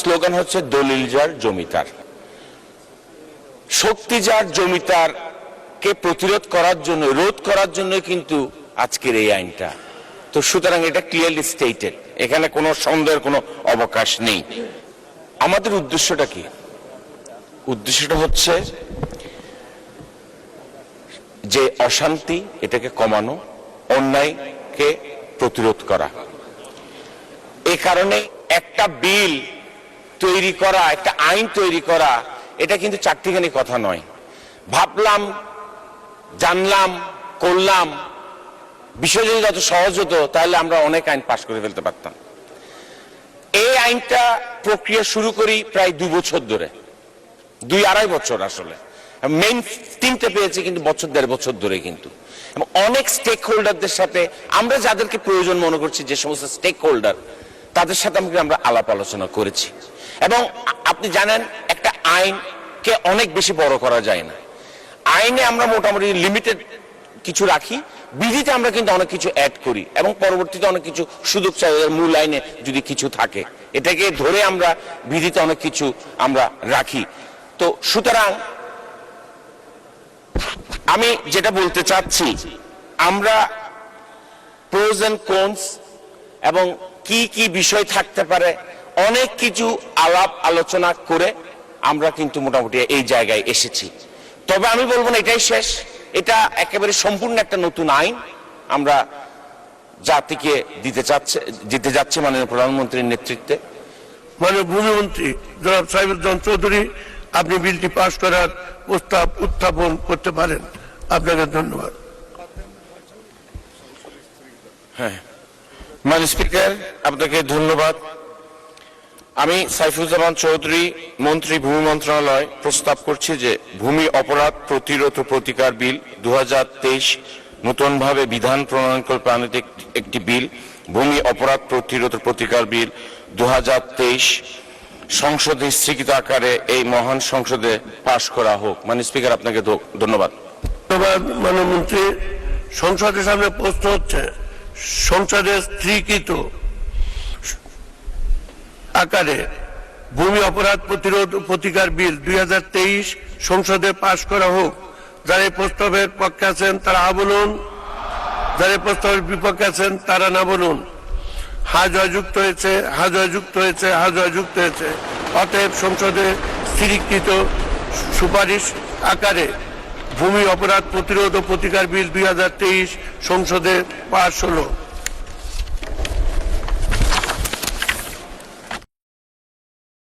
Slogan হচ্ছে দলিল যার জমিতার শক্তি যার জমিতার কে প্রতিরোধ করার জন্য, রোধ করার জন্য কিন্তু আজকের এই আইনটা। তো সুতরাং এটা ক্লিয়ারলি স্টেটেড এখানে কোনো সন্দেহের কোনো অবকাশ নেই। আমাদের উদ্দেশ্যটা কি? উদ্দেশ্যটা হচ্ছে যে অশান্তি, এটাকে কমানো, অন্যায়কে প্রতিরোধ করা। এ কারণে একটা বিল তৈরি করা, একটা আইন তৈরি করা, এটা কিন্তু চারটিখানি কথা নয়। ভাবলাম, জানলাম, করলাম, বিষয় যদি যত সহজ হতো, তাহলে আমরা অনেক আইন পাশ করে ফেলতে পারতাম। এই আইনটা প্রক্রিয়া শুরু করি প্রায় দু বছর ধরে। দুই আড়াই বছর আসলে। মেইন তিনটে পেয়েছি, কিন্তু বছর, দেড় বছর ধরে কিন্তু। অনেক স্টেক হোল্ডারদের সাথে আমরা যাদেরকে প্রয়োজন মনে করছি, যে সমস্ত স্টেক হোল্ডার তাদের সাথে আমরা আলাপ আলোচনা করেছি। এবং আপনি জানেন একটা আইনকে অনেক বেশি বড় করা যায় না। আইনে আমরা মোটামুটি লিমিটেড কিছু রাখি, বিধিতে আমরা কিন্তু অনেক কিছু অ্যাড করি এবং পরবর্তীতে অনেক কিছু সুযোগ চাই মূল আইনে যদি কিছু থাকে। এটাকে ধরে আমরা বিধিতে অনেক কিছু আমরা রাখি। তো সুতরাং আমি যেটা বলতে চাচ্ছি, আমরা প্রোজ এন্ড কোনস এবং কি কি বিষয় থাকতে পারে অনেক কিছু আলাপ আলোচনা করে আমরা কিন্তু মোটামুটি এই জায়গায় এসেছি। তবে আমি বলব না এটাই শেষ। এটা একেবারে সম্পূর্ণ একটা নতুন আইন। আমরা জাতিকে দিতে চাচ্ছে দিতে যাচ্ছে মাননীয় প্রধানমন্ত্রীর নেতৃত্বে। মাননীয় ভূমিমন্ত্রী জনাব সাহেবুদ্দান চৌধুরী আপনি বিলটি পাশ করার প্রস্তাব উত্থাপন করতে পারেন। আপনাকে ধন্যবাদ। হ্যাঁ। মাননীয় স্পিকার আপনাকে ধন্যবাদ। আমি সাইফুজ্জামান চৌধুরী, মন্ত্রী ভূমি মন্ত্রণালয়, প্রস্তাব করছি যে ভূমি অপরাধ প্রতিরোধ ও প্রতিকার বিল দু নতুনভাবে বিধান প্রণয়ন করে একটি- একটি বিল, ভূমি অপরাধ প্রতিরোধ প্রতিকার বিল দু সংসদে স্থগিত আকারে এই মহান সংসদে পাশ করা হোক। মানে স্পিকার, আপনাকে ধন্যবাদ। ধন্যবাদ, মাননীয় মন্ত্রী। সংসদের সামনে প্রশ্ন হচ্ছে, সংসদে স্ত্রীকৃত আকারে ভূমি অপরাধ প্রতিরোধ প্রতিকার বিল দুই হাজার তেইশ সংসদে পাশ করা হোক। যারা এই প্রস্তাবের পক্ষে আছেন তারা বলুন। যারা এই প্রস্তাবের বিপক্ষে আছেন তারা না বলুন। হা হয়েছে হা হয়েছে হা হয়েছে। অতএব সংসদে স্থিরীকৃত সুপারিশ আকারে ভূমি অপরাধ প্রতিরোধ ও প্রতিকার বিল দুই হাজার তেইশ সংসদে পাশ হলো।